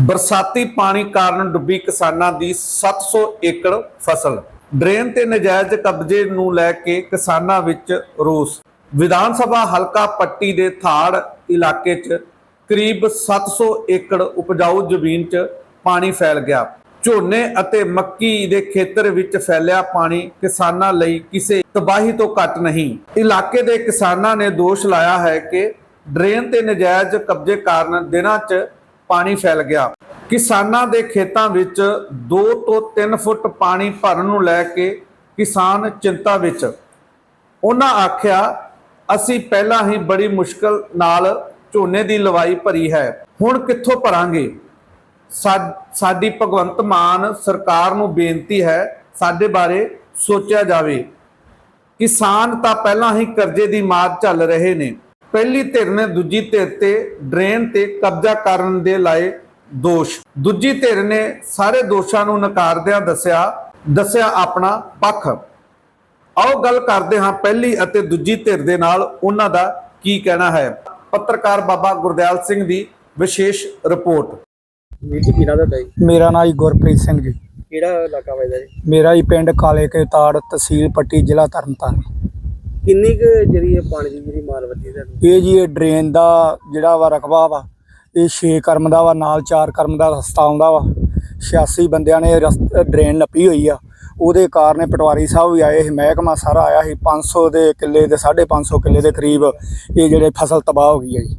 ਬਰਸਾਤੀ ਪਾਣੀ ਕਾਰਨ ਡੁੱਬੀ ਕਿਸਾਨਾਂ ਦੀ 700 ਏਕੜ ਫਸਲ। ਡਰੇਨ ਤੇ ਨਜਾਇਜ਼ ਕਬਜ਼ੇ ਨੂੰ ਲੈ ਕੇ ਕਿਸਾਨਾਂ ਵਿੱਚ ਰੋਸ। ਵਿਧਾਨ ਸਭਾ ਹਲਕਾ ਪੱਟੀ ਦੇ ਥਾੜ ਇਲਾਕੇ 'ਚ ਕਰੀਬ 700 ਏਕੜ ਉਪਜਾਊ ਜ਼ਮੀਨ 'ਚ ਪਾਣੀ ਫੈਲ ਗਿਆ। ਝੋਨੇ ਅਤੇ ਮੱਕੀ ਦੇ ਖੇਤਰ ਵਿੱਚ ਫੈਲਿਆ ਪਾਣੀ ਕਿਸਾਨਾਂ ਲਈ ਕਿਸੇ ਤਬਾਹੀ ਤੋਂ ਘੱਟ ਨਹੀਂ। ਇਲਾਕੇ ਦੇ ਕਿਸਾਨਾਂ ਨੇ ਦੋਸ਼ ਲਾਇਆ ਹੈ ਕਿ ਡਰੇਨ ਤੇ ਨਜਾਇਜ਼ ਕਬਜ਼ੇ ਕਾਰਨ ਦਿਨਾਂ 'ਚ ਪਾਣੀ ਫੈਲ ਗਿਆ। ਕਿਸਾਨਾਂ ਦੇ ਖੇਤਾਂ ਵਿੱਚ 2 ਤੋਂ 3 ਫੁੱਟ ਪਾਣੀ ਭਰਨ ਨੂੰ ਲੈ ਕੇ ਕਿਸਾਨ ਚਿੰਤਾ ਵਿੱਚ। ਉਹਨਾਂ ਆਖਿਆ, ਅਸੀਂ ਪਹਿਲਾਂ ਹੀ ਬੜੀ ਮੁਸ਼ਕਲ ਨਾਲ ਝੋਨੇ ਦੀ ਲਵਾਈ ਭਰੀ ਹੈ। ਹੁਣ ਕਿੱਥੋਂ ਭਰਾਂਗੇ? ਸਾਡੀ ਭਗਵੰਤ ਮਾਨ ਸਰਕਾਰ ਨੂੰ ਬੇਨਤੀ ਹੈ, ਸਾਡੇ ਬਾਰੇ ਸੋਚਿਆ ਜਾਵੇ। ਕਿਸਾਨ ਤਾਂ ਪਹਿਲਾਂ ਹੀ ਕਰਜ਼ੇ ਦੀ ਮਾਰ ਚੱਲ ਰਹੇ ਨੇ। ਪਹਿਲੀ ਧਿਰ ਨੇ ਦੂਜੀ ਧਿਰ ਤੇ ਡਰੇਨ ਤੇ ਕਬਜ਼ਾ ਕਰਨ ਦੇ ਲਾਏ ਦੋਸ਼। ਦੂਜੀ ਧਿਰ ਨੇ ਸਾਰੇ ਦੋਸ਼ਾਂ ਨੂੰ ਨਕਾਰਦਿਆਂ ਦੱਸਿਆ ਦੱਸਿਆ ਆਪਣਾ ਪੱਖ। ਆਓ ਗੱਲ ਕਰਦੇ ਹਾਂ ਪਹਿਲੀ ਅਤੇ ਦੂਜੀ ਧਿਰ ਦੇ ਨਾਲ ਉਹਨਾਂ ਦਾ ਕੀ ਕਹਿਣਾ ਹੈ। ਪੱਤਰਕਾਰ ਬਾਬਾ ਗੁਰਦਿਆਲ ਸਿੰਘ ਦੀ ਵਿਸ਼ੇਸ਼ ਰਿਪੋਰਟ। ਵੀਰ ਜੀ ਕਿਹੜਾ ਦਾ ਜੀ? ਮੇਰਾ ਨਾਮ ਜੀ ਗੁਰਪ੍ਰੀਤ ਸਿੰਘ ਜੀ। ਕਿਹੜਾ ਇਲਾਕਾ ਵਜਦਾ ਜੀ? ਮੇਰਾ ਹੀ ਪਿੰਡ ਕਾਲੇ ਕੇ ਤਾੜ ਤਹਿਸੀਲ ਪੱਟੀ ਜ਼ਿਲ੍ਹਾ ਤਰਨਤਾਰਨ। ਕਿੰਨੀ ਕੁ ਜਿਹੜੀ ਇਹ ਪਾਣੀ ਦੀ ਜਿਹੜੀ ਮਾਰ ਵੱਜੀ ਤੁਹਾਨੂੰ? ਇਹ ਜੀ ਇਹ ਡਰੇਨ ਦਾ ਜਿਹੜਾ ਵਾ ਰਕਬਾ ਵਾ, ਇਹ 6 ਕਰਮ ਦਾ ਵਾ, ਨਾਲ 4 ਕਰਮ ਦਾ ਰਸਤਾ ਆਉਂਦਾ ਵਾ। 86 ਬੰਦਿਆਂ ਨੇ ਰਸ- ਡਰੇਨ ਨੱਪੀ ਹੋਈ ਆ। ਉਹਦੇ ਕਾਰਨ ਪਟਵਾਰੀ ਸਾਹਿਬ ਵੀ ਆਏ ਸੀ ਮਹਿਕਮਾ ਸਾਰਾ ਆਇਆ ਸੀ। 500 ਦੇ ਕਿੱਲੇ ਦੇ 550 ਕਿੱਲੇ ਦੇ ਕਰੀਬ ਇਹ ਜਿਹੜੇ ਫਸਲ ਤਬਾਹ ਹੋ ਗਈ ਹੈ ਜੀ।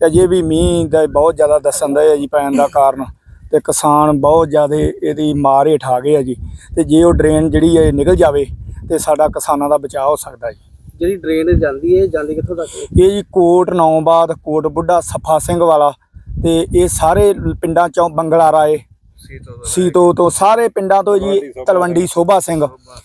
ਤੇ ਅਜੇ ਵੀ ਮੀਂਹ ਦਾ ਬਹੁਤ ਜ਼ਿਆਦਾ ਦੱਸਣ ਦਾ ਹੈ ਜੀ ਪੈਣ ਦਾ ਕਾਰਨ, ਤੇ ਕਿਸਾਨ ਬਹੁਤ ਜ਼ਿਆਦਾ ਇਹਦੀ ਮਾਰ ਹੇਠ ਆ ਗਏ ਆ ਜੀ। ਤੇ ਜੇ ਉਹ ਡਰੇਨ ਜਿਹੜੀ ਹੈ ਨਿਕਲ ਜਾਵੇ, ਤੇ ਸਾਡਾ ਕਿਸਾਨਾਂ ਦਾ ਬਚਾਅ ਹੋ ਸਕਦਾ ਜੀ। ਜਿਹੜੀ ਡਰੇਨ ਜਾਂਦੀ ਹੈ ਜਾਂਦੀ ਕਿੱਥੋਂ ਤੱਕ? ਹੈ? ਇਹ ਜੀ ਕੋਟ ਨੌਬਾਦ ਕੋਟ ਬੁੱਢਾ ਸਫਾ ਸਿੰਘ ਵਾਲਾ ਤੇ ਇਹ ਸਾਰੇ ਪਿੰਡਾਂ ਚੋਂ ਬੰਗਲਾ ਰਾਏ ਸੀਤੋ ਤੋਂ ਸਾਰੇ ਪਿੰਡਾਂ ਤੋਂ ਜੀ ਤਲਵੰਡੀ ਸੋਭਾ ਸਿੰਘ।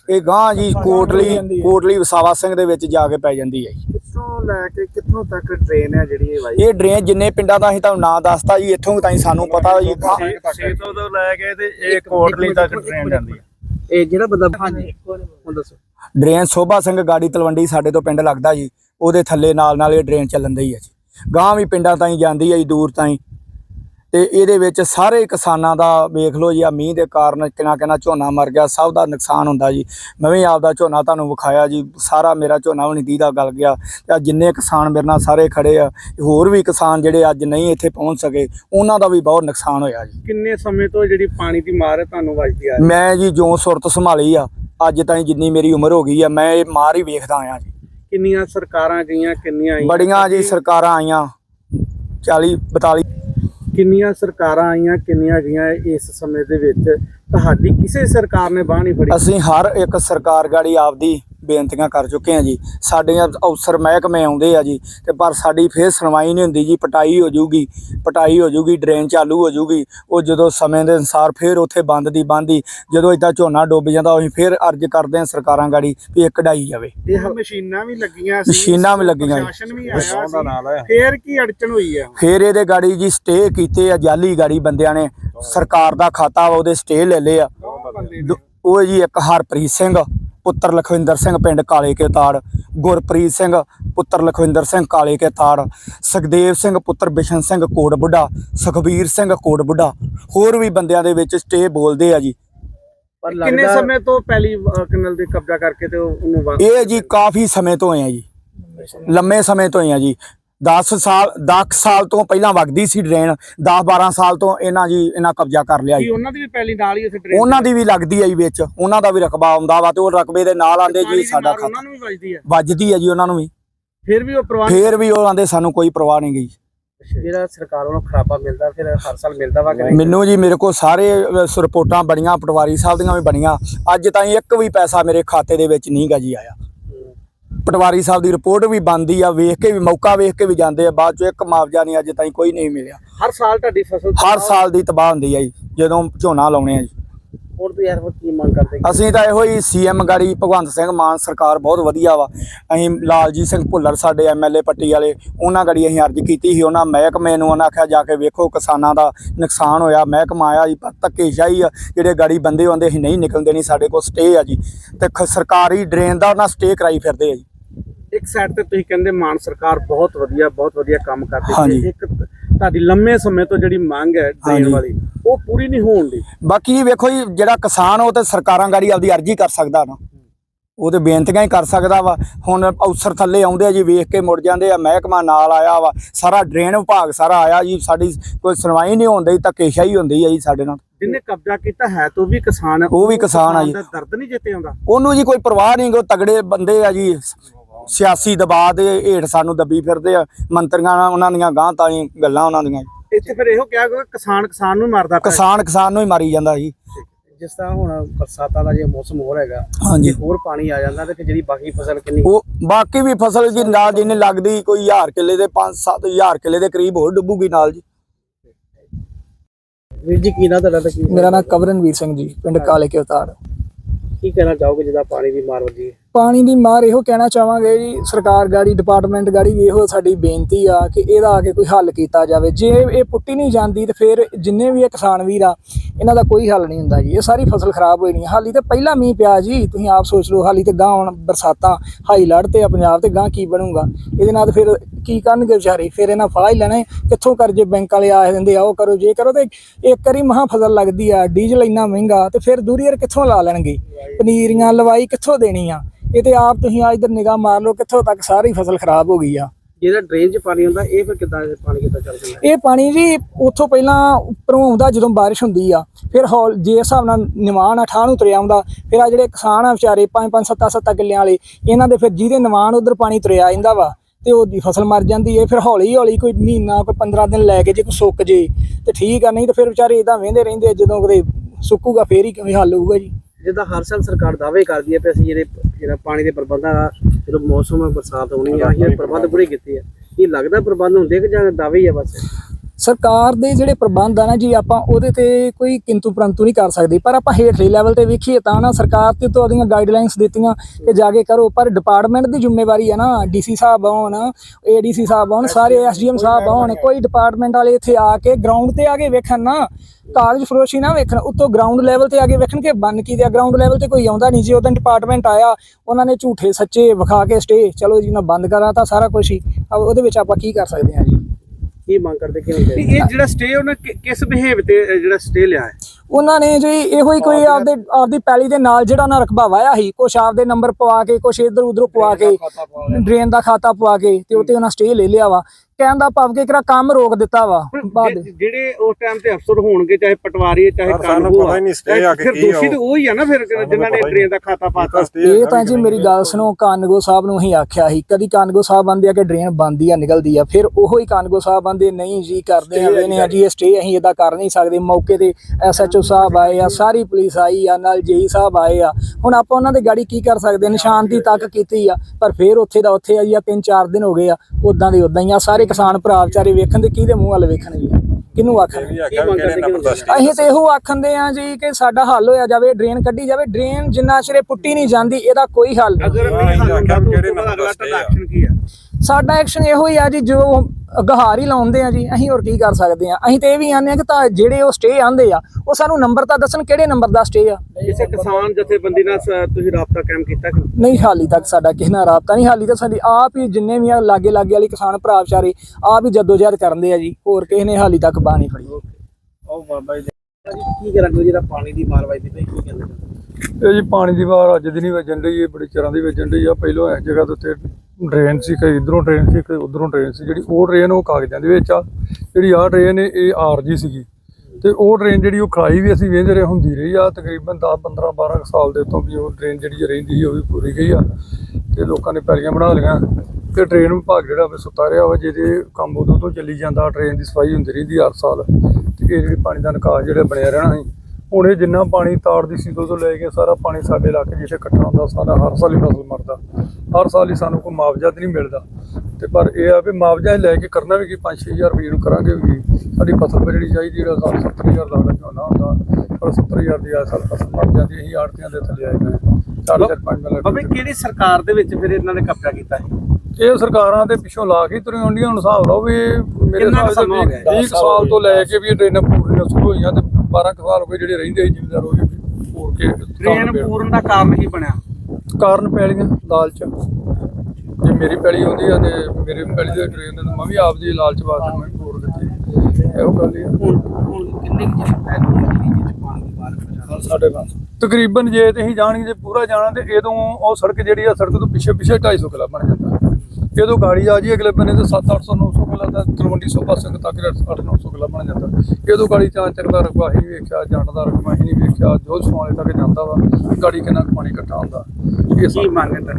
ਇਹ ਗਾਂ ਜੀ ਕੋਟਲੀ ਕੋਟਲੀ ਵਸਾਵਾ ਸਿੰਘ ਦੇ ਵਿੱਚ ਜਾ ਕੇ ਪੈ ਜਾਂਦੀ ਹੈ ਜੀ। ਕਿੱਥੋਂ ਲੈ ਕੇ ਕਿੱਥੋਂ ਤੱਕ ਟ੍ਰੇਨ ਹੈ ਜਿਹੜੀ ਇਹ ਵਾਈ? ਇਹ ਡਰੇਨ ਜਿੰਨੇ ਪਿੰਡਾਂ ਦਾ ਅਸੀਂ ਤੁਹਾਨੂੰ ਨਾਂ ਦੱਸਤਾ ਜੀ ਇੱਥੋਂ ਤਾਈਂ ਸਾਨੂੰ ਪਤਾ ਜੀ ਗਾਂਹ- ਸੀਤੋ ਤੋਂ ਲੈ ਕੇ ਤੇ ਇਹ ਕੋਟਲੀ ਤੱਕ ਟ੍ਰੇਨ ਜਾਂਦੀ ਹੈ। ਇਹ ਜਿਹੜਾ ਬੰਦਾ ਹਾਂਜੀ ਹੁਣ ਦੱਸੋ। ਡਰੇਨ ਸੋਭਾ ਸਿੰਘ ਗਾੜੀ ਤਲਵੰਡੀ ਸਾਡੇ ਤੋਂ ਪਿੰਡ ਲੱਗਦਾ ਜੀ ਉਹਦੇ ਥੱਲੇ ਨਾਲ ਨਾਲ ਇਹ ਡਰੇਨ ਚੱਲਣ ਦੀ ਹੈ ਜੀ। ਗਾਂ ਵੀ ਪਿੰਡਾਂ ਤਾਈਂ ਜਾਂਦੀ ਹੈ ਜੀ ਦੂਰ ਤਾਈਂ। ਤੇ ਇਹਦੇ ਵਿੱਚ ਸਾਰੇ ਕਿਸਾਨਾਂ ਦਾ ਵੇਖ ਲਓ ਜੀ ਆ ਮੀਂਹ ਦੇ ਕਾਰਨ ਕਿੰਨਾ ਕਿੰਨਾ ਝੋਨਾ ਮਰ ਗਿਆ ਸਭ ਦਾ ਨੁਕਸਾਨ ਹੁੰਦਾ ਜੀ। ਮੈਂ ਵੀ ਆਪਦਾ ਝੋਨਾ ਤੁਹਾਨੂੰ ਵਿਖਾਇਆ ਜੀ ਸਾਰਾ ਮੇਰਾ ਝੋਨਾ ਵੀ ਨਹੀਂ ਦੀਦਾ ਗਲ ਗਿਆ। ਤੇ ਜਿੰਨੇ ਕਿਸਾਨ ਮੇਰੇ ਨਾਲ ਸਾਰੇ ਖੜੇ ਆ ਹੋਰ ਵੀ ਕਿਸਾਨ ਜਿਹੜੇ ਅੱਜ ਨਹੀਂ ਇੱਥੇ ਪਹੁੰਚ ਸਕੇ ਉਹਨਾਂ ਦਾ ਵੀ ਬਹੁਤ ਨੁਕਸਾਨ ਹੋਇਆ ਜੀ। ਕਿੰਨੇ ਸਮੇਂ ਤੋਂ ਜਿਹੜੀ ਪਾਣੀ ਦੀ ਮਾਰ ਤੁਹਾਨੂੰ ਵੱਜਦੀ ਆ ਮੈਂ ਜੀ ਜੋ ਸੁਰਤ ਸੰਭਾਲੀ ਆ ਅੱਜ ਤਾਈਂ ਜਿੰਨੀ ਮੇਰੀ ਉਮਰ ਹੋ ਗਈ ਆ ਮੈਂ ਇਹ ਮਾਰ ਹੀ ਵੇਖਦਾ ਆਇਆ ਜੀ। ਕਿੰਨੀਆਂ ਸਰਕਾਰਾਂ ਗਈਆਂ ਕਿੰਨੀਆਂ ਆਈਆਂ? ਬੜੀਆਂ ਜੀ ਸਰਕਾਰਾਂ ਆਈਆਂ 40 42 ਕਿੰਨੀਆਂ ਸਰਕਾਰਾਂ ਆਈਆਂ ਕਿੰਨੀਆਂ ਗਈਆਂ ਇਸ ਸਮੇਂ ਦੇ ਵਿੱਚ? ਤੁਹਾਡੀ ਕਿਸੇ ਸਰਕਾਰ ਨੇ ਬਾਹ ਨਹੀਂ ਫੜੀ? ਅਸੀਂ ਹਰ ਇੱਕ ਸਰਕਾਰ ਗਾੜੀ ਆਪਦੀ ਬੇਨਤੀਆਂ ਕਰ ਚੁੱਕੇ ਹਾਂ ਜੀ। ਸਾਡੀਆਂ ਅਫਸਰ ਮਹਿਕਮੇ ਆਉਂਦੇ ਆ ਜੀ ਤੇ ਪਰ ਸਾਡੀ ਫੇਰ ਸੁਣਵਾਈ ਨਹੀਂ ਹੁੰਦੀ ਜੀ। ਪਟਾਈ ਹੋ ਜੂਗੀ ਪਟਾਈ ਹੋ ਜੂਗੀ ਡਰੇਨ ਚਾਲੂ ਹੋ ਜੂਗੀ ਉਹ ਜਦੋਂ ਸਮੇਂ ਦੇ ਅਨਸਾਰ ਫੇਰ ਉੱਥੇ ਬੰਦ ਦੀ ਬੰਦੀ ਜਦੋਂ ਇਦਾਂ ਝੋਨਾ ਡੁੱਬ ਜਾਂਦਾ ਅਸੀਂ ਫੇਰ ਅਰਜ਼ ਕਰਦੇ ਹਾਂ ਸਰਕਾਰਾਂ ਗਾੜੀ ਵੀ ਇਹ ਕਢਾਈ ਜਾਵੇ। ਇਹ ਮਸ਼ੀਨਾਂ ਵੀ ਲੱਗੀਆਂ ਸੀ ਮਸ਼ੀਨਾਂ ਵੀ ਲੱਗੀਆਂ। ਪ੍ਰਸ਼ਾਸਨ ਵੀ ਆਇਆ ਫੇਰ ਕੀ ਅੜਚਨ ਹੋਈ ਆ? ਫੇਰ ਇਹਦੇ ਗਾੜੀ ਜੀ ਸਟੇ ਕੀਤੇ ਆ ਜਾਲੀ ਗਾੜੀ ਬੰਦਿਆਂ ਨੇ। ਸਰਕਾਰ ਦਾ ਖਾਤਾ ਉਹਦੇ ਸਟੇ ਲੈ ਲਏ ਆ। ਦੋ- ਉਹ ਜੀ ਇੱਕ ਹਰਪ੍ਰੀਤ ਸਿੰਘ ਪੁੱਤਰ ਲਖਵਿੰਦਰ ਸਿੰਘ ਪਿੰਡ ਕਾਲੇ ਕੇ ਤਾੜ। ਗੁਰਪ੍ਰੀਤ ਸਿੰਘ ਪੁੱਤਰ ਲਖਵਿੰਦਰ ਸਿੰਘ ਕਾਲੇ ਕੇ ਤਾੜ। ਸੁਖਦੇਵ ਸਿੰਘ ਪੁੱਤਰ ਬਿਸ਼ਨ ਸਿੰਘ ਕੋਟ ਬੁੱਢਾ। ਸੁਖਬੀਰ ਸਿੰਘ ਕੋਟ ਬੁੱਢਾ। ਹੋਰ ਵੀ ਬੰਦਿਆਂ ਦੇ ਵਿੱਚ ਸਟੇ ਬੋਲਦੇ ਆ ਜੀ। ਪਰ ਕਿੰਨੇ ਸਮੇਂ ਤੋਂ ਪਹਿਲੀ ਕਨਲ ਦੇ ਕਬਜ਼ਾ ਕਰਕੇ ਤੇ ਉਹ- ਉਹਨੂੰ ਇਹ ਜੀ ਕਾਫੀ ਸਮੇਂ ਤੋਂ ਆ ਜੀ। ਲੰਮੇ ਸਮੇਂ ਤੋਂ ਆ ਜੀ। 10 ਸਾਲ 10 ਸਾਲ ਤੋਂ ਪਹਿਲਾਂ ਵਗਦੀ ਸੀ ਡਰੇਨ 10 12 ਸਾਲ ਤੋਂ ਇਹਨਾਂ ਜੀ ਇਹਨਾਂ ਕਬਜ਼ਾ ਕਰ ਲਿਆ ਜੀ। ਉਹਨਾਂ ਦੀ ਵੀ ਪਹਿਲੀ ਨਾਲ ਹੀ ਉੱਥੇ ਟ੍ਰੇਨ ਉਹਨਾਂ ਦੀ ਵੀ ਲੱਗਦੀ ਆ ਜੀ ਵਿੱਚ ਉਹਨਾਂ ਦਾ ਵੀ ਰਕਬਾ ਆਉਂਦਾ ਵਾ ਤੇ ਉਹ ਰਕਬੇ ਦੇ ਨਾਲ ਆਂਦੇ ਜੀ ਸਾਡਾ ਖਾਤਾ। ਉਹਨਾਂ ਨੂੰ ਵੀ ਵੱਜਦੀ ਹੈ ਵੱਜਦੀ ਆ ਜੀ ਉਹਨਾਂ ਨੂੰ ਵੀ। ਫਿਰ ਵੀ ਉਹ ਪ੍ਰਵਾਹ ਫੇਰ ਵੀ ਉਹ ਆਂਦੇ ਸਾਨੂੰ ਕੋਈ ਪਰਵਾਹ ਨਹੀਂ ਗਈ ਜਿਹੜਾ ਸਰਕਾਰ ਵੱਲੋਂ ਖਰਾਬਾ ਮਿਲਦਾ ਫਿਰ ਹਰ ਸਾਲ ਮਿਲਦਾ ਵਾ ਕਿ ਮੈਨੂੰ ਜੀ ਮੇਰੇ ਕੋਲ ਸਾਰੇ ਰਿਪੋਰਟਾਂ ਬੜੀਆਂ ਪਟਵਾਰੀ ਸਾਹਿਬ ਦੀਆਂ ਵੀ ਬਣੀਆਂ। ਅੱਜ ਤਾਈਂ ਇੱਕ ਵੀ ਪੈਸਾ ਮੇਰੇ ਖਾਤੇ ਦੇ ਵਿੱਚ ਨਹੀਂ ਗਾ ਜੀ ਆਇਆ। ਪਟਵਾਰੀ ਸਾਹਿਬ ਦੀ ਰਿਪੋਰਟ ਵੀ ਬੰਦੀ ਆ ਵੇਖ ਕੇ ਵੀ ਮੌਕਾ ਵੇਖ ਕੇ ਵੀ ਜਾਂਦੇ ਆ ਬਾਅਦ ਚੋਂ ਇੱਕ ਮੁਆਵਜ਼ਾ ਨਹੀਂ ਅੱਜ ਤਾਈਂ ਕੋਈ ਨਹੀਂ ਮਿਲਿਆ। ਹਰ ਸਾਲ ਤੁਹਾਡੀ ਫਸਲ ਹਰ ਸਾਲ ਦੀ ਤਬਾਹ ਹੁੰਦੀ ਆ ਜੀ ਜਦੋਂ ਝੋਨਾ ਲਾਉਣੇ ਆ ਜੀ। ਹੋਰ ਤੁਸੀਂ ਯਾਰ ਹੋਰ ਕੀ ਮੰਗ ਕਰਦੇ ਅਸੀਂ ਤਾਂ ਇਹੋ ਹੀ ਸੀਐਮ ਗਾੜੀ ਭਗਵੰਤ ਸਿੰਘ ਮਾਨ ਸਰਕਾਰ ਬਹੁਤ ਵਧੀਆ ਵਾ। ਅਸੀਂ ਲਾਲਜੀਤ ਸਿੰਘ ਭੁੱਲਰ ਸਾਡੇ ਐਮਐਲਏ ਪੱਟੀ ਵਾਲੇ ਉਹਨਾਂ ਗਾੜੀ ਅਸੀਂ ਅਰਜ਼ ਕੀਤੀ ਸੀ। ਉਹਨਾਂ ਮਹਿਕਮੇ ਨੂੰ ਉਹਨਾਂ ਆਖਿਆ ਜਾ ਕੇ ਵੇਖੋ ਕਿਸਾਨਾਂ ਦਾ ਨੁਕਸਾਨ ਹੋਇਆ ਮਹਿਕਮਾ ਆਇਆ ਜੀ ਪਰ ਧੱਕੇਸ਼ਾਹੀ ਆ। ਜਿਹੜੇ ਗਾੜੀ ਬੰਦੇ ਆਉਂਦੇ ਅਸੀਂ ਨਹੀਂ ਨਿਕਲਣ ਦੇਣੀ ਸਾਡੇ ਕੋਲ ਸਟੇ ਆ ਜੀ। ਤੇ ਖ- ਸਰਕਾਰੀ ਡਰੇਨ ਦਾ ਉਹਨਾਂ ਸਟੇ ਕਰਾਈ ਫਿਰਦੇ ਆ ਜੀ। ਇੱਕ ਸਾਈਡ ਤੇ ਤੁਸੀਂ ਕਹਿੰਦੇ ਮਾਨ ਸਰਕਾਰ ਬਹੁਤ ਵਧੀਆ ਬਹੁਤ ਵਧੀਆ ਕੰਮ ਕਰਦੀ ਹਾਂਜੀ। ਇੱਕ ਤੁਹਾਡੀ ਲੰਮੇ ਸਮੇਂ ਤੋਂ ਜਿਹੜੀ ਮੰਗ ਹੈ ਦੇਣ। ਵਾਲੀ ਉਹ ਪੂਰੀ ਨਹੀਂ ਹੋਣ ਦੀ। ਬਾਕੀ ਵੇਖੋ ਜੀ ਜਿਹੜਾ ਕਿਸਾਨ ਉਹ ਤੇ ਸਰਕਾਰਾਂ ਗਾੜੀ ਆਪਦੀ ਅਰਜ਼ੀ ਕਰ ਸਕਦਾ ਨਾ। ਉਹ ਤੇ ਬੇਨਤੀਆਂ ਹੀ ਕਰ ਸਕਦਾ ਵਾ। ਹੁਣ ਅਫਸਰ ਥੱਲੇ ਆਉਂਦੇ ਆ ਜੀ ਵੇਖ ਕੇ ਮੁੜ ਜਾਂਦੇ ਆ ਮਹਿਕਮਾ ਨਾਲ ਆਇਆ ਵਾ। ਸਾਰਾ ਡਰੇਨ ਵਿਭਾਗ ਸਾਰਾ ਆਇਆ ਜੀ ਸਾਡੀ ਕੋਈ ਸੁਣਵਾਈ ਨਹੀਂ ਹੁੰਦੀ ਧੱਕੇਸ਼ਾਹੀ ਹੁੰਦੀ ਆ ਜੀ ਸਾਡੇ ਨਾਲ। ਜਿਹਨੇ ਕਬਜ਼ਾ ਕੀਤਾ ਹੈ ਤਾਂ ਉਹ ਵੀ ਕਿਸਾਨ ਹੈ ਉਹ ਵੀ ਕਿਸਾਨ ਆ ਜੀ। ਦਰਦ ਨਹੀਂ ਜਿੱਤੇ ਆਉਂਦਾ। ਉਹਨੂੰ ਜੀ ਕੋਈ ਪਰਵਾਹ ਨਹੀਂ ਕੋ ਤਗੜੇ ਬੰਦੇ ਆ ਜੀ। ਸਿਆਸੀ ਦਬਾਅ ਦੇ ਹੇਠ ਸਾਨੂੰ ਦੱਬੀ ਫਿਰਦੇ ਆ ਮੰਤਰੀਆਂ ਨਾਲ ਉਹਨਾਂ ਦੀਆਂ ਗਾਂ ਤਾਂ ਗੱਲਾਂ ਉਹਨਾਂ ਦੀਆਂ। ਇੱਥੇ ਫਿਰ ਇਹੋ ਕਿਹਾ ਗਿਆ ਕਿਸਾਨ ਕਿਸਾਨ ਨੂੰ ਮਾਰਦਾ ਪਿਆ। ਕਿਸਾਨ ਕਿਸਾਨ ਨੂੰ ਹੀ ਮਾਰੀ ਜਾਂਦਾ ਜੀ ਜਿਸ ਤਰ੍ਹਾਂ ਹੁਣ ਬਰਸਾਤਾਂ ਦਾ ਜੇ ਮੌਸਮ ਹੋ ਰਿਹਾ ਹਾਂਜੀ। ਹੋਰ ਪਾਣੀ ਆ ਜਾਂਦਾ ਤੇ ਫਿਰ ਜਿਹੜੀ ਬਾਕੀ ਫਸਲ ਕਿੰਨੀ ਉਹ ਬਾਕੀ ਵੀ ਫਸਲ ਜੀ ਨਾਲ ਜਿੰਨੇ ਲੱਗਦੀ ਕੋਈ 1000 ਕਿੱਲੇ ਦੇ 5-7000 ਕਿੱਲੇ ਦੇ ਕਰੀਬ ਹੋਰ ਡੁੱਬੂਗੀ ਨਾਲ ਜੀ। ਵੀਰ ਜੀ ਕੀ ਨਾ ਤੁਹਾਡਾ ਤੇ ਕੀ ਮੇਰਾ ਨਾਮ ਕਵਰਨਵੀਰ ਸਿੰਘ ਜੀ ਪਿੰਡ ਕਾਲੇ ਕੇ ਉਤਾਰ। ਕੀ ਕਹਿਣਾ ਚਾਹੋਗੇ ਜਿਹਦਾ ਪਾਣੀ ਦੀ ਮਾਰ ਵੱਜੀ? ਪਾਣੀ ਦੀ ਮਾਰ ਇਹੋ ਕਹਿਣਾ ਚਾਹਾਂਗੇ ਜੀ, ਸਰਕਾਰ ਗਾੜੀ ਡਿਪਾਰਟਮੈਂਟ ਗਾੜੀ ਵੀ ਇਹੋ ਸਾਡੀ ਬੇਨਤੀ ਆ ਕਿ ਇਹਦਾ ਆ ਕੇ ਕੋਈ ਹੱਲ ਕੀਤਾ ਜਾਵੇ। ਜੇ ਇਹ ਪੁੱਟੀ ਨਹੀਂ ਜਾਂਦੀ ਤੇ ਫਿਰ ਜਿੰਨੇ ਵੀ ਇਹ ਕਿਸਾਨ ਵੀਰ ਆ, ਇਹਨਾਂ ਦਾ ਕੋਈ ਹੱਲ ਨਹੀਂ ਹੁੰਦਾ ਜੀ। ਇਹ ਸਾਰੀ ਫਸਲ ਖਰਾਬ ਹੋਈ ਨਹੀਂ। ਹਾਲੀ ਤੇ ਪਹਿਲਾ ਮੀਂਹ ਪਿਆ ਜੀ, ਤੁਸੀਂ ਆਪ ਸੋਚ ਲਓ, ਹਾਲੀ ਤੇ ਗਾਂ ਹੁਣ ਬਰਸਾਤਾਂ ਹਾਈ ਲੜ ਤੇ ਆ ਪੰਜਾਬ ਤੇ ਗਾਂ ਕੀ ਬਣੂਗਾ। ਇਹਦੇ ਨਾਲ ਫਿਰ ਕੀ ਕਰਨਗੇ ਵਿਚਾਰੇ? ਫਿਰ ਇਹਨਾਂ ਫਾਹ ਹੀ ਲੈਣੇ। ਕਿੱਥੋਂ ਕਰਜੇ ਬੈਂਕ ਵਾਲੇ ਆ ਦਿੰਦੇ ਆ, ਉਹ ਕਰੋ, ਜੇ ਕਰੋ ਤੇ ਇੱਕ ਵਾਰੀ ਮਹਾ ਫਸਲ ਲੱਗਦੀ ਆ, ਡੀਜ਼ਲ ਇੰਨਾ ਮਹਿੰਗਾ ਤੇ ਫਿਰ ਦੂਰੀਅਰ ਕਿੱਥੋਂ ਲਾ ਲੈਣਗੇ? ਪਨੀਰੀਆਂ, ਲਵਾਈ ਕਿੱਥੋਂ ਦੇਣੀ ਆ? ਇਹ ਤੇ ਆਪ ਤੁਸੀਂ ਆ ਇਧਰ ਨਿਗਾਹ ਮਾਰ ਲਓ ਕਿੱਥੋਂ ਤੱਕ ਸਾਰੀ ਫਸਲ ਖਰਾਬ ਹੋ ਗਈ ਆ। ਜਿਹੜਾ ਡਰੇਨ 'ਚ ਪਾਣੀ ਹੁੰਦਾ ਇਹ ਫਿਰ ਕਿੱਦਾਂ ਪਾਣੀ ਕਿੱਦਾਂ ਚੱਲ ਜਾਂਦਾ? ਇਹ ਪਾਣੀ ਜੀ ਉੱਥੋਂ ਪਹਿਲਾਂ ਉੱਪਰੋਂ ਆਉਂਦਾ ਜਦੋਂ ਬਾਰਿਸ਼ ਹੁੰਦੀ ਆ ਫਿਰ ਹੌਲ ਜੇ ਹਿਸਾਬ ਨਾਲ ਨਿਵਾਨ ਆ ਠਾਹ ਨੂੰ ਤੁਰਿਆ ਆਉਂਦਾ ਫਿਰ ਆ ਜਿਹੜੇ ਕਿਸਾਨ ਆ ਵਿਚਾਰੇ 5 5 7 7 ਕਿੱਲਿਆਂ ਵਾਲੇ ਇਹਨਾਂ ਦੇ ਫਿਰ ਜਿਹਦੇ ਨਿਵਾਨ ਉਧਰ ਪਾਣੀ ਤੁਰਿਆ ਜਾਂਦਾ ਵਾ ਤੇ ਉਹਦੀ ਫਸਲ ਮਰ ਜਾਂਦੀ ਹੈ ਫਿਰ ਹੌਲੀ ਹੌਲੀ ਕੋਈ ਮਹੀਨਾ ਕੋਈ 15 ਦਿਨ ਲੈ ਕੇ ਜੇ ਕੋਈ ਸੁੱਕ ਜੇ ਤੇ ਠੀਕ ਆ ਨਹੀਂ ਤੇ ਫਿਰ ਵਿਚਾਰੇ ਇਦਾਂ ਵਹਿੰਦੇ ਰਹਿੰਦੇ ਜਦੋਂ ਕਦੇ ਸੁੱਕੂਗਾ ਫੇਰ ਹੀ ਕਿਵੇਂ ਹੱਲ ਹੋਊਗਾ ਜੀ। ਜਿੱਦਾਂ ਹਰ ਸਾਲ ਸਰਕਾਰ ਦਾਅਵੇ ਕਰਦੀ ਹੈ ਕਿ ਅਸੀਂ ਜਿਹੜੇ ਜਿਹੜਾ ਪਾਣੀ ਦੇ ਪ੍ਰਬੰਧਾਂ ਦਾ ਜਦੋਂ ਮੌਸਮ ਬਰਸਾਤ ਹੋਣੀ ਆ ਇਹ ਪ੍ਰਬੰਧ ਪੂਰੇ ਕੀਤੇ ਆ। ਇਹ ਲੱਗਦਾ ਪ੍ਰਬੰਧ ਹੁੰਦੇ ਕਿ ਜਾਂ ਦਾਅਵੇ ਹੀ ਆ ਬਸ? ਸਰਕਾਰ ਦੇ ਜਿਹੜੇ ਪ੍ਰਬੰਧ ਆ ਨਾ ਜੀ ਆਪਾਂ ਉਹਦੇ ਤੇ ਕੋਈ ਕਿੰਤੂ ਪ੍ਰੰਤੂ ਨਹੀਂ ਕਰ ਸਕਦੇ। ਪਰ ਆਪਾਂ ਹੇਠਲੇ ਲੈਵਲ ਤੇ ਵੇਖੀਏ ਤਾਂ ਨਾ ਸਰਕਾਰ ਤੇ ਤੋਂ ਉਹਦੀਆਂ ਗਾਈਡਲਾਈਨਸ ਦਿੱਤੀਆਂ ਕਿ ਜਾ ਕੇ ਕਰੋ। ਪਰ ਡਿਪਾਰਟਮੈਂਟ ਦੀ ਜ਼ਿੰਮੇਵਾਰੀ ਆ ਨਾ ਡੀਸੀ ਸਾਹਿਬ ਆਉਣ ਏਡੀਸੀ ਸਾਹਿਬ ਆਉਣ ਸਾਰੇ ਐਸਡੀਐਮ ਸਾਹਿਬ ਆਉਣ ਕੋਈ ਡਿਪਾਰਟਮੈਂਟ ਵਾਲੇ ਇੱਥੇ ਆ ਕੇ ਗਰਾਊਂਡ ਤੇ ਆ ਕੇ ਵੇਖਣ ਨਾ ਕਾਗਜ਼ ਫਰੋਸ਼ੀ ਨਾ ਵੇਖਣ ਉੱਤੋਂ ਗਰਾਊਂਡ ਲੈਵਲ ਤੇ ਆ ਕੇ ਵੇਖਣ ਕਿ ਬਨ ਕੀ ਦਿਆ ਗਰਾਊਂਡ ਲੈਵਲ ਤੇ ਕੋਈ ਆਉਂਦਾ ਨਹੀਂ ਜੀ ਉਦੋਂ ਡਿਪਾਰਟਮੈਂਟ ਆਇਆ ਉਹਨਾਂ ਨੇ ਝੂਠੇ ਸੱਚੇ ਵਿਖਾ ਕੇ ਸਟੇ ਚਲੋ ਜੀ ਨਾ ਬੰਦ ਕਰਾਂ ਤਾਂ ਸਾਰਾ ਕੁਝ ਹੀ। ਉਹਦੇ ਵਿੱਚ ਆਪਾਂ ਕੀ ਕਰ ਸਕਦੇ ਹਾਂ ਜੀ? ਕੀ ਮੰਗ ਕਰਦੇ ਕਿ ਹੁੰਦੇ ਇਹ ਜਿਹੜਾ ਸਟੇ ਉਹਨਾਂ ਕਿ- ਕਿਸ ਬਿਹੇਵ ਤੇ ਜਿਹੜਾ ਸਟੇ ਲਿਆ ਹੈ? ਉਹਨਾਂ ਨੇ ਜੀ ਇਹੋ ਹੀ ਕੋਈ ਆਪਦੇ ਆਪਦੀ ਪੈਲੀ ਦੇ ਨਾਲ ਜਿਹੜਾ ਨਾ ਰਕਬਾ ਵਾਇਆ ਸੀ ਕੁਛ ਆਪਦੇ ਨੰਬਰ ਪਵਾ ਕੇ ਕੁਛ ਇਧਰ ਉਧਰ ਪਵਾ ਕੇ ਡਰੇਨ ਦਾ ਖਾਤਾ ਪਵਾ ਕੇ ਤੇ ਉੱਤੇ ਉਹਨਾਂ ਸਟੇ ਲੈ ਲਿਆ ਵਾ। ਕਹਿਣ ਦਾ ਭਾਵ ਕਿ ਕਿਹੜਾ ਕੰਮ ਰੋਕ ਦਿੱਤਾ ਵਾ ਬਾਅਦ ਜਿਹੜੇ ਉਸ ਟਾਈਮ ਤੇ ਅਫਸਰ ਹੋਣਗੇ ਚਾਹੇ ਪਟਵਾਰੀ ਹੈ, ਚਾਹੇ ਕਾਨੂੰਗੋ ਆ ਫਿਰ ਦੋਸ਼ੀ। ਤਾਂ ਉਹ ਹੀ ਆ ਨਾ ਫਿਰ ਜਿਨ੍ਹਾਂ ਨੇ ਟ੍ਰੇਨ ਦਾ ਖਾਤਾ ਪਾਤਾ। ਇਹ ਤਾਂ ਜੀ ਮੇਰੀ ਗੱਲ ਸੁਣੋ ਕਾਨਗੋ ਸਾਹਿਬ ਨੂੰ ਹੀ ਆਖਿਆ ਸੀ। ਕਦੀ ਕਾਨਗੋ ਸਾਹਿਬ ਆਂਦੇ ਆ ਕਿ ਡਰੇਨ ਬੰਦੀ ਆ ਨਿਕਲਦੀ ਆ। ਫਿਰ ਉਹੋ ਹੀ ਕਾਨਗੋ ਸਾਹਿਬ ਆਂਦੇ ਨਹੀਂ ਜੀ ਕਰਦੇ ਆ ਵੇਨੇ ਆ ਜੀ ਇਹ ਸਟੇ ਅਸੀਂ ਇਦਾਂ ਕਰ ਨਹੀਂ ਸਕਦੇ। ਮੌਕੇ ਤੇ ਐਸਐਚਓ ਸਾਹਿਬ ਆਏ ਆ ਸਾਰੀ ਪੁਲਿਸ ਆਈ ਆ ਨਾਲ ਜੇਈ ਸਾਹਿਬ ਆਏ ਆ। ਹੁਣ ਆਪਾਂ ਉਹਨਾਂ ਦੇ ਗਾੜੀ ਕੀ ਕਰ ਸਕਦੇ? ਨਿਸ਼ਾਨਦੀ ਤੱਕ ਕੀਤੀ ਆ ਪਰ ਫਿਰ ਉੱਥੇ ਦਾ ਉੱਥੇ ਆ ਜੀ ਆ ਤਿੰਨ ਚਾਰ ਦਿਨ ਹੋ ਗਏ ਆ ਉਦਾਂ ਦੇ ਉਦਾਂ ਹੀ ਆ। ਸਾਰੇ ਕਿਸਾਨ ਭਰਾ ਵਿਚਾਰੇ ਵੇਖਣ ਦੇ ਕਿਹਦੇ ਮੂੰਹ ਵੱਲ ਵੇਖਣ ਜੀ ਕਿਹਨੂੰ ਆਖਣ ਅਸੀਂ ਤੇ ਇਹੋ ਆਖੰਦੇ ਆ ਜੀ ਕਿ ਸਾਡਾ ਹੱਲ ਹੋਇਆ ਜਾਵੇ ਡਰੇਨ ਕੱਢੀ ਜਾਵੇ ਡਰੇਨ ਜਿੰਨਾ ਚਿਰੇ ਪੁੱਟੀ ਨਹੀਂ ਜਾਂਦੀ ਇਹਦਾ ਕੋਈ ਹੱਲ ਨਹੀਂ। ਤਾਂ ਤੋਂ ਸਾਡਾ ਐਕਸ਼ਨ ਇਹੋ ਹੀ ਆ ਜੀ ਜੋ ਗਹਾਰ ਹੀ ਲਾਉਂਦੇ ਆ ਜੀ ਅਸੀਂ ਹੋਰ ਕੀ ਕਰ ਸਕਦੇ ਆ? ਅਸੀਂ ਤੇ ਇਹ ਵੀ ਆਨੇ ਆ ਕਿ ਤਾਂ ਜਿਹੜੇ ਉਹ ਸਟੇ ਆਂਦੇ ਆ ਉਹ ਸਾਨੂੰ ਨੰਬਰ ਤਾਂ ਦੱਸਣ ਕਿਹੜੇ ਨੰਬਰ ਦਾ ਸਟੇ ਆ। ਕਿਸੇ ਕਿਸਾਨ ਜਥੇਬੰਦੀ ਨਾਲ ਤੁਸੀਂ ਰਾਬਤਾ ਕਾਇਮ ਕੀਤਾ ਕਿ ਨਹੀਂ? ਹਾਲੀ ਤੱਕ ਸਾਡਾ ਕਿਸੇ ਨਾਲ ਰਾਬਤਾ ਨਹੀਂ ਹਾਲੀ ਤੱਕ ਸਾਡੀ ਆਪ ਹੀ ਜਿੰਨੇ ਵੀ ਆ ਲਾਗੇ ਲਾਗੇ ਵਾਲੇ ਕਿਸਾਨ ਭਰਾ ਵਿਚਾਰੇ ਆਪ ਹੀ ਜਦੋਜਹਿਦ ਕਰਦੇ ਆ ਜੀ ਹੋਰ ਕਿਸੇ ਨੇ ਹਾਲੀ ਤੱਕ ਨਹੀਂ ਫੜੀ। ਉਹ ਬਾਬਾ ਜੀ। ਕੀ ਕਰਾਂਗੇ ਜਿਹੜਾ ਪਾਣੀ ਦੀ ਮਾਰ ਵੱਜਦੀ ਪਈ ਕੀ ਕਹਿੰਦੇ ਇਹ ਜੀ ਪਾਣੀ ਦੀ ਵਾਰ ਅੱਜ ਦੀ ਨਹੀਂ ਵੱਜਣ ਡਈ ਇਹ ਬੜੀ ਚਿਰਾਂ ਦੀ ਵੱਜਣ ਡਈ ਆ ਪਹਿਲੋਂ ਇਸ ਜਗ੍ਹਾ ਦੇ ਉੱਤੇ ਡਰੇਨ ਸੀ ਕਈ ਇਧਰੋਂ ਡਰੇਨ ਸੀ ਕਈ ਉਧਰੋਂ ਡਰੇਨ ਸੀ। ਜਿਹੜੀ ਉਹ ਡਰੇਨ ਉਹ ਕਾਗਜ਼ਾਂ ਦੇ ਵਿੱਚ ਆ। ਜਿਹੜੀ ਆਹ ਡਰੇਨ ਇਹ ਆਰਜੀ ਸੀਗੀ। ਤੇ ਉਹ ਡਰੇਨ ਜਿਹੜੀ ਉਹ ਖੜਾਈ ਵੀ ਅਸੀਂ ਵੇਂਦੇ ਰਹੇ, ਹੁੰਦੀ ਰਹੀ ਆ। ਤਕਰੀਬਨ 10 15 12 ਕੁ ਸਾਲ ਦੇ ਤੋਂ ਵੀ ਉਹ ਡਰੇਨ ਜਿਹੜੀ ਰਹਿੰਦੀ ਸੀ, ਉਹ ਵੀ ਪੂਰੀ ਗਈ ਆ। ਤੇ ਲੋਕਾਂ ਨੇ ਪੈਲੀਆਂ ਬਣਾ ਲਈਆਂ। ਤੇ ਡਰੇਨ ਵਿਭਾਗ ਜਿਹੜਾ ਵੀ ਸੁੱਤਾ ਰਿਹਾ ਵਾ, ਜਿਹਦੇ ਕੰਮ ਉਦੋਂ ਤੋਂ ਚੱਲੀ ਜਾਂਦਾ ਡਰੇਨ ਦੀ ਸਫ਼ਾਈ ਹੁੰਦੀ ਰਹਿੰਦੀ ਹਰ ਸਾਲ। ਤੇ ਇਹ ਜਿਹੜੀ ਪਾਣੀ ਦਾ ਨਿਕਾਸ ਜਿਹੜਾ ਬਣਿਆ ਰਹਿਣਾ ਸੀ ਹੁਣ ਇਹ ਜਿੰਨਾ ਪਾਣੀ ਤਾੜਦੀ ਸੀ ਉਦੋਂ ਤੋਂ ਲੈ ਕੇ ਸਾਰਾ ਪਾਣੀ ਸਾਡੇ ਇਲਾਕੇ ਜਿੱਥੇ ਇਕੱਠਾ ਹੁੰਦਾ ਸਾਰਾ ਹਰ ਸਾਲ ਹੀ ਫਸਲ ਮਰਦਾ। ਹਰ ਸਾਲ ਹੀ ਸਾਨੂੰ ਕੋਈ ਮੁਆਵਜ਼ਾ ਤੇ ਨਹੀਂ ਮਿਲਦਾ। ਤੇ ਪਰ ਇਹ ਆ ਵੀ ਮੁਆਵਜ਼ਾ ਲੈ ਕੇ ਕਰਨਾ ਵੀ ਕੀ 5-6000 ਰੁਪਏ ਨੂੰ ਕਰਾਂਗੇ ਵੀ ਸਾਡੀ ਫਸਲ ਬਚਣੀ ਚਾਹੀਦੀ ਜਿਹੜਾ ਸਾਲ 70000 ਦਾ ਝੋਨਾ ਹੁੰਦਾ ਪਰ 70000 ਦੀ ਆ ਸਾਲ ਫਸਲ ਮਰ ਜਾਂਦੀ ਅਸੀਂ ਆੜਤੀਆਂ ਦੇ ਥੱਲੇ ਆਏ ਗਏ 4-5 ਮਿਲ ਬਾਬੇ ਕਿਹੜੀ ਸਰਕਾਰ ਦੇ ਵਿੱਚ ਫਿਰ ਇਹਨਾਂ ਨੇ ਕਬਜ਼ਾ ਕੀਤਾ ਹੈ ਇਹ ਸਰਕਾਰਾਂ ਦੇ ਪਿੱਛੋਂ ਲਾ ਕੇ ਹੁੰਦੀਆਂ ਹੁਣ ਹਿਸਾਬ ਲਾਓ ਵੀ ਮੇਰੇ ਹਿਸਾਬ ਨਾਲ ਗਿਆ? 20 ਸਾਲ ਤੋਂ ਲੈ ਕੇ ਵੀ ਟ੍ਰੇਨਾਂ ਪੂਰੀਆਂ ਸ਼ੁਰੂ ਹੋਈਆਂ ਤੇ 12 ਕੁ ਸਾਲ ਹੋ ਗਏ ਜਿਹੜੇ ਰਹਿੰਦੇ ਸੀ ਜ਼ਿਮੀਦਾਰ ਉਹ ਵੀ ਪੂਰ ਕੇ ਟ੍ਰੇਨ ਪੂਰਨ ਦਾ ਕਾਰਨ ਕੀ ਬਣਿਆ? ਕਾਰਨ ਪੈਲੀਆਂ ਲਾਲਚ। ਜੇ ਮੇਰੀ ਪੈਲੀ ਹੁੰਦੀ ਆ ਤੇ ਮੇਰੇ ਪੈਲੀ ਦੇ ਟ੍ਰੇਨ ਦੇ ਮੈਂ ਵੀ ਆਪਦੀ ਲਾਲਚ ਵਾਸਤੇ ਮੈਂ ਪੂਰ ਦਿੱਤੀ। ਇਹੋ ਗੱਲ ਹੀ ਹੁਣ ਹੁਣ ਕਿੰਨੇ ਕੁ ਜਿਹੜੀ ਪੈ ਗਈ ਹੈ ਜਿਹੜੀ ਪਾਣੀ ਦੀ ਪਹੁੰਚਾ ਸਾਡੇ ਪਾਸ ਤਕਰੀਬਨ ਜੇ ਤੇ ਅਸੀਂ ਜਾਣਗੇ ਜੇ ਪੂਰਾ ਜਾਣਾ ਤੇ ਇਹਦੋਂ ਉਹ ਸੜਕ ਜਿਹੜੀ ਆ ਸੜਕ ਤੋਂ ਪਿੱਛੇ ਪਿੱਛੇ 250 ਕਿਲਾ ਬਣ ਜਾਂਦਾ। ਇਹਦੋਂ ਗਾੜੀ ਆ ਜੀ ਅਗਲੇ ਬੰਨੇ ਤੇ 7 800 900 ਕਿਲਾ ਦਾ ਤਲਵੰਡੀ ਸੋਭਾ ਸਿੰਘ ਤੱਕ 8 900 ਕਿਲਾ ਬਣ ਜਾਂਦਾ। ਇਹਦੋਂ ਗਾੜੀ ਚਾਂ ਚੱਕ ਦਾ ਰਕਬਾ ਹੀ ਵੇਖਿਆ ਜੰਡ ਦਾ ਰਕਬਾ ਹੀ ਨਹੀਂ ਵੇਖਿਆ ਜੋਧ ਸਮਾਲੇ ਤੱਕ ਜਾਂਦਾ ਵਾ ਗਾੜੀ ਕਿੰਨਾ ਪਾਣੀ ਇਕੱਠਾ ਹੁੰਦਾ ਇਹ ਕੀ ਸਾ- ਮੰਗ ਹੈ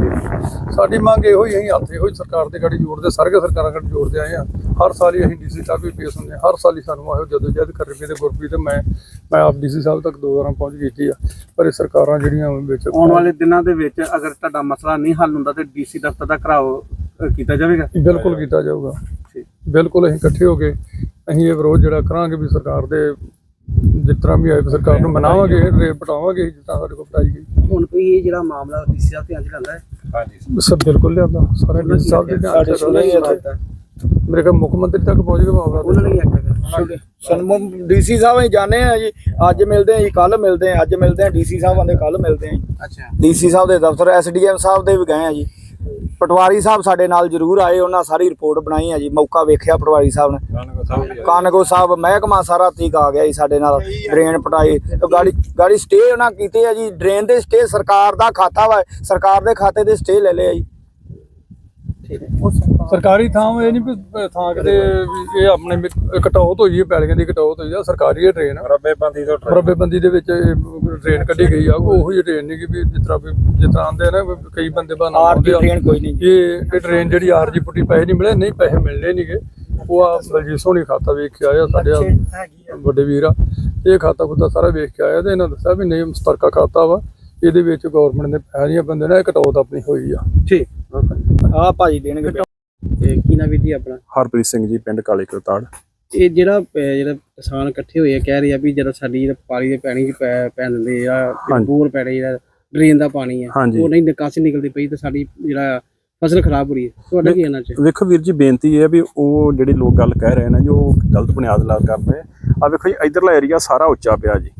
ਸਾਡੀ ਮੰਗ ਇਹੋ ਹੀ ਅਸੀਂ ਹੱਥ ਇਹੋ ਹੀ ਸਰਕਾਰ ਦੇ ਗਾੜੀ ਜੋੜਦੇ ਸਾਰੇ ਸਰਕਾਰਾਂ ਗਾੜੀ ਜੋੜਦੇ ਆਏ ਆ। ਹਰ ਸਾਲ ਹੀ ਅਸੀਂ ਡੀਸੀ ਤੱਕ ਵੀ ਪੇਸ਼ ਹੁੰਦੇ ਹਾਂ ਹਰ ਸਾਲ ਹੀ ਸਾਨੂੰ ਇਹੋ ਜਦੋਂ ਜਦ ਕਰ ਰੁਪਏ ਤੇ ਗੁਰਪ੍ਰੀਤ ਤੇ ਮੈਂ ਮੈਂ ਆਪ ਡੀਸੀ ਸਾਹਿਬ ਤੱਕ ਦੋ ਵਾਰਾਂ ਪਹੁੰਚ ਕੀਤੀ ਆ। ਪਰ ਇਹ ਸਰਕਾਰਾਂ ਜਿਹੜੀਆਂ ਵਿੱਚ ਆਉਣ ਵਾਲੇ ਦਿਨਾਂ ਦੇ ਵਿੱਚ ਅਗਰ ਤੁਹਾਡਾ ਮਸਲਾ ਨਹੀਂ ਹੱਲ ਹੁੰਦਾ ਤੇ ਡੀਸੀ ਦਫ਼ਤਰ ਦਾ ਘਰਾਓ ਅ, ਕੀਤਾ ਜਾਵੇਗਾ? ਬਿਲਕੁਲ ਕੀਤਾ ਜਾਊਗਾ। ਬਿਲਕੁਲ ਅਸੀਂ ਇਕੱਠੇ ਹੋ ਕੇ ਅਸੀਂ ਇਹ ਵਿਰੋਧ ਜਿਹੜਾ ਕਰਾਂਗੇ ਵੀ ਸਰਕਾਰ ਦੇ ਜਿਸ ਤਰ੍ਹਾਂ ਵੀ ਆਏ ਸਰਕਾਰ ਨੂੰ ਮਨਾਵਾਂਗੇ ਰੇਟ ਪਟਾਵਾਂਗੇ ਜਿਸ ਤਰ੍ਹਾਂ ਸਾਡੇ ਕੋਲ ਪਟਾਈ ਗਈ। ਹੁਣ ਕੋਈ ਇਹ ਜਿਹੜਾ ਮਾਮਲਾ ਡੀਸੀ ਸਾਹਿਬ ਧਿਆਨ ਚ ਲੈਂਦਾ ਹੈ? ਸਭ ਬਿਲਕੁਲ ਲਿਆਂਦਾ। ਸਾਰੇ ਡੀਸੀ ਸਾਹਿਬ ਦੇ ਧਿਆਨ ਚ। ਕੀਤਾ। ਮੇਰੇ ਕੋਲ ਮੁੱਖ ਮੰਤਰੀ ਤੱਕ ਪਹੁੰਚ ਗਿਆ ਮਾਮਲਾ ਉਹਨਾਂ ਨੇ ਕੀ ਆਖਿਆ ਸਨਮੁਖ ਡੀਸੀ ਸਾਹਿਬ ਅਸੀਂ ਜਾਣੇ ਆ ਜੀ। ਅੱਜ ਮਿਲਦੇ ਆ ਜੀ ਕੱਲ ਮਿਲਦੇ ਆ ਅੱਜ ਮਿਲਦੇ ਆ ਡੀਸੀ ਸਾਹਿਬ ਆਂਦੇ ਕੱਲ ਮਿਲਦੇ ਆ ਜੀ। ਅੱਛਾ। ਡੀਸੀ ਸਾਹਿਬ ਦੇ ਦਫ਼ਤਰ ਐਸਡੀਐਮ ਸਾਹਿਬ ਦੇ ਵੀ ਗਏ ਆ ਜੀ। ਪਟਵਾਰੀ ਸਾਹਿਬ ਸਾਡੇ ਨਾਲ ਜ਼ਰੂਰ ਆਏ ਉਹਨਾਂ ਸਾਰੀ ਰਿਪੋਰਟ ਬਣਾਈ ਆ ਜੀ ਮੌਕਾ ਵੇਖਿਆ ਪਟਵਾਰੀ ਸਾਹਿਬ ਨੇ। ਕਾਨਗੋ ਸਾਹਿਬ ਮਹਿਕਮਾ ਸਾਰਾ ਤੀਕ ਆ ਗਿਆ ਜੀ ਸਾਡੇ ਨਾਲ ਡਰੇਨ ਪਟਾਈ ਗਾੜੀ ਗਾੜੀ ਸਟੇ ਉਹਨਾਂ ਕੀਤੇ ਆ ਜੀ ਡਰੇਨ ਦੇ ਸਟੇ ਸਰਕਾਰ ਦਾ ਖਾਤਾ ਵਾ ਸਰਕਾਰ ਦੇ ਖਾਤੇ ਦੇ ਸਟੇ ਲੈ ਸਰਕਾਰੀ ਥਾਂ ਇਹ ਨਹੀਂ ਵੀ ਥਾਂ ਕਿਤੇ ਵੀ ਇਹ ਆਪਣੇ ਵੀ ਕਟੌਤ ਹੋਈ ਹੈ ਪੈਲੀਆਂ ਦੀ ਕਟੌਤ ਹੋਈ ਆ ਸਰਕਾਰੀ ਹੈ ਟ੍ਰੇਨ ਰੱਬੇਬੰਦੀ ਤੋਂ ਰੱਬੇਬੰਦੀ ਦੇ ਵਿੱਚ ਟ੍ਰੇਨ ਕੱਢੀ ਗਈ ਆ। ਉਹ ਹੀ ਟ੍ਰੇਨ ਨਹੀਂ ਕਿ ਵੀ ਜਿਸ ਤਰ੍ਹਾਂ ਵੀ ਜਿਸ ਤਰ੍ਹਾਂ ਆਉਂਦੇ ਨਾ ਵੀ ਕਈ ਬੰਦੇ ਬਹਾਨਾ ਆਰ ਦੀ ਲਾਉਂਦੇ ਆ। ਟ੍ਰੇਨ ਕੋਈ ਨਹੀਂ ਜੀ। ਇਹ ਇਹ ਟ੍ਰੇਨ ਜਿਹੜੀ ਆਰਜੀ ਪੁੱਟੀ ਪੈਸੇ ਨਹੀਂ ਮਿਲੇ ਨਹੀਂ ਪੈਸੇ ਮਿਲਣੇ ਨਹੀਂਗੇ ਉਹ ਆ ਬਲਜੀਤ ਸੋਹਣੀ ਖਾਤਾ ਵੇਖ ਕੇ ਆਇਆ ਸਾਡੇ ਆ ਵੱਡੇ ਵੀਰ ਆ। ਇਹ ਖਾਤਾ ਖੁੱਤਾ ਸਾਰਾ ਵੇਖ ਕੇ ਆਇਆ ਤੇ ਇਹਨਾਂ ਦੱਸਿਆ ਵੀ ਨਹੀਂ ਮੁਸਤਰਕਾ ਖਾਤਾ ਵਾ। ਇਹਦੇ ਵਿੱਚ ਗਵਰਨਮੈਂਟ ਨੇ ਪੈਸੇ ਨਹੀਂ ਬੰਦੇ ਨੇ ਕਟੌਤ ਆਪਣੀ ਹੋਈ ਆ। ਠੀਕ। ਆ ਭਾਜੀ ਦੇਣਗੇ ਤੇ ਕੀ ਨਾ ਵੀਰ ਜੀ ਆਪਣਾ? ਹਰਪ੍ਰੀਤ ਸਿੰਘ ਜੀ ਪਿੰਡ ਕਾਲੇ ਕਰਤਾੜ ਇਹ ਜਿਹੜਾ ਅਹ, ਜਿਹੜਾ ਕਿਸਾਨ ਇਕੱਠੇ ਹੋਏ ਆ ਕਹਿ ਰਹੇ ਆ ਵੀ ਜਿਹੜਾ ਸਾਡੀ ਪਾਣੀ ਦੇ ਪਾਣੀ ਚ ਪੈ ਪੈ ਦਿੰਦੇ ਆ ਹਾਂਜੀ। ਬੋਰ ਪੈ ਰਹੀ ਜਿਹੜਾ ਡਰੇਨ ਦਾ ਪਾਣੀ ਆ ਹਾਂਜੀ। ਉਹ ਨਹੀਂ ਨਿਕਾਸੀ ਨਿਕਲਦੀ ਪਈ ਤੇ ਸਾਡੀ ਜਿਹੜਾ ਫਸਲ ਖਰਾਬ ਹੋ ਰਹੀ ਹੈ। ਤੁਹਾਡਾ ਕੀ ਕਹਿਣਾ ਚਾਹੀਦਾ ਵੇਖੋ ਵੀਰ ਜੀ ਬੇਨਤੀ ਇਹ ਹੈ ਵੀ ਉਹ ਜਿਹੜੇ ਲੋਕ ਗੱਲ ਕਹਿ ਰਹੇ ਨੇ ਜੋ ਗਲਤ ਬੁਨਿਆਦ ਲਾ ਕਰਦੇ ਆ। ਵੇਖੋ ਜੀ ਇਧਰਲਾ ਏਰੀਆ ਸਾਰਾ ਉੱਚਾ ਪਿਆ ਜੀ।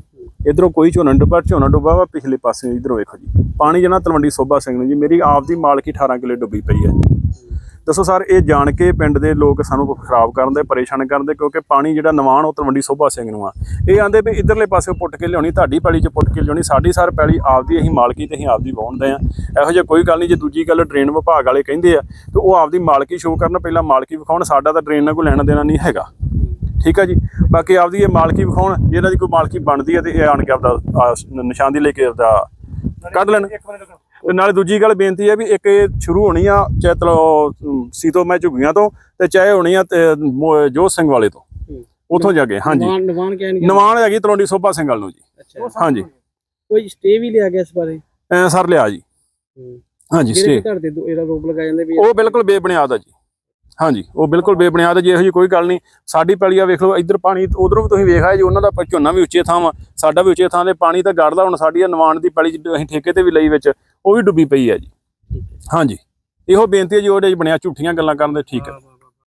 ਇਧਰੋਂ ਕੋਈ ਝੋਨਾ ਡੁੱਬਾ ਝੋਨਾ ਡੁੱਬਾ ਵਾ, ਪਿਛਲੇ ਪਾਸੇ ਇਧਰੋਂ ਵੇਖੋ ਜੀ। ਪਾਣੀ ਜਨਾ ਤਲਵੰਡੀ ਸੋਭਾ ਸਿੰਘ ਨੂੰ ਜੀ, ਮੇਰੀ ਆਪ ਦੀ ਮਾਲਕੀ 18 ਕਿੱਲੇ ਡੁੱਬੀ ਪਈ ਹੈ। ਜੀ ਦੱਸੋ ਸਰ, ਇਹ ਜਾਣ ਕੇ ਪਿੰਡ ਦੇ ਲੋਕ ਸਾਨੂੰ ਖਰਾਬ ਕਰਨ ਦੇ, ਪਰੇਸ਼ਾਨ ਕਰਨ ਦੇ, ਕਿਉਂਕਿ ਪਾਣੀ ਜਿਹੜਾ ਨਵਾਨ ਉਹ ਤਲਵੰਡੀ ਸੋਭਾ ਸਿੰਘ ਨੂੰ ਆ। ਇਹ ਆਂਦੇ ਵੀ ਇਧਰਲੇ ਪਾਸੇ ਪੁੱਟ ਕੇ ਲਿਆਉਣੀ, ਤੁਹਾਡੀ ਪੈਲੀ 'ਚ ਪੁੱਟ ਕੇ ਲਿਆਉਣੀ, ਸਾਡੀ ਸਰ ਪੈਲੀ ਆਪਦੀ, ਅਸੀਂ ਮਾਲਕੀ ਤੇ ਅਸੀਂ ਆਪਦੀ ਵਾਹੁੰਦੇ ਆ। ਇਹੋ ਜਿਹਾ ਕੋਈ ਗੱਲ ਨਹੀਂ, ਜੇ ਦੂਜੀ ਗੱਲ ਡਰੇਨ ਵਿਭਾਗ ਵਾਲੇ ਕਹਿੰਦੇ ਆ, ਤੇ ਉਹ ਆਪਦੀ ਮਾਲਕੀ ਸ਼ੋਅ ਕਰਨ, ਪਹਿਲਾਂ ਮਾਲਕੀ ਵਿਖਾਉਣ, ਸਾਡਾ ਤਾਂ ਡਰੇਨ ਨਾਲ ਕੋਈ ਲੈਣਾ ਦੇਣਾ ਨਹੀਂ ਹੈਗਾ। ਠੀਕ ਆ ਜੀ? ਬਾਕੀ ਆਪਦੀ ਇਹ ਮਾਲਕੀ ਵਿਖਾਉਣ ਜੇ ਇਹਨਾਂ ਦੀ ਕੋਈ ਮਾਲਕੀ ਬਣਦੀ ਹੈ ਤੇ ਇਹ ਆਣ ਕੇ ਆਪਦਾ ਆਹ, ਨਿਸ਼ਾਨਦੀ ਲੈ ਕੇ ਆਪਦਾ ਕੱਢ ਲੈਣ। ਨਾਲੇ ਦੂਜੀ ਗੱਲ ਬੇਨਤੀ ਹੈ ਵੀ ਇੱਕ ਇਹ ਸ਼ੁਰੂ ਹੋਣੀ ਆ ਚਾਹੇ ਤਲੋ ਸੀਤੋ ਮੈਂ ਝੁੱਗੀਆਂ ਤੋਂ ਤੇ ਚਾਹੇ ਹੋਣੀ ਆ ਜੋਤ ਸਿੰਘ ਵਾਲੇ ਤੋਂ। ਉਥੋਂ ਜਾ ਕੇ ਹਾਂਜੀ। ਨਵਾਨ ਨਵਾਨ ਕਹਿ ਨਹੀਂ ਨਵਾਨ ਹੈਗੀ ਤਲੌਂਡੀ ਸੋਭਾ ਸਿੰਘ ਵਾਲ ਨੂੰ ਜੀ। ਹਾਂਜੀ। ਕੋਈ ਸਟੇ ਵੀ ਲਿਆ ਗਿਆ ਇਸ ਬਾਰੇ? ਐ ਸਰ ਲਿਆ ਜੀ। ਹਾਂਜੀ ਸਟੇ ਘਰ ਦੇ ਦੋ- ਇਹਦਾ ਰੋਪ ਲਗਾਏ ਜਾਂਦੇ ਵੀ ਉਹ ਬਿਲਕੁਲ ਬੇਬੁਨਿਆਦ ਆ ਜੀ। ਹਾਂਜੀ ਉਹ ਬਿਲਕੁਲ ਬੇਬੁਨਿਆਦ ਜੀ ਇਹੋ ਜਿਹੀ ਕੋਈ ਗੱਲ ਨਹੀਂ। ਸਾਡੀ ਪੈਲੀ ਆ ਵੇਖ ਲਓ ਇੱਧਰ ਪਾਣੀ ਉਧਰੋਂ ਵੀ ਤੁਸੀਂ ਵੇਖ ਆਏ ਜੀ ਉਹਨਾਂ ਦਾ ਝੋਨਾ ਵੀ ਉੱਚੇ ਥਾਂ ਵਾ ਸਾਡਾ ਵੀ ਉੱਚੇ ਥਾਂ ਤੇ ਪਾਣੀ ਤਾਂ ਗੜਦਾ ਹੁਣ ਸਾਡੀ ਨਵਾਨ ਦੀ ਪੈਲੀ ਚ ਅਸੀਂ ਠੇਕੇ ਤੇ ਵੀ ਲਈ ਵਿੱਚ ਉਹ ਵੀ ਡੁੱਬੀ ਪਈ ਆ ਜੀ। ਹਾਂਜੀ ਇਹੋ ਬੇਨਤੀ ਹੈ ਜੀ ਉਹਦੇ ਬਣਿਆ ਝੂਠੀਆਂ ਗੱਲਾਂ ਕਰਨ ਦੇ ਠੀਕ ਹੈ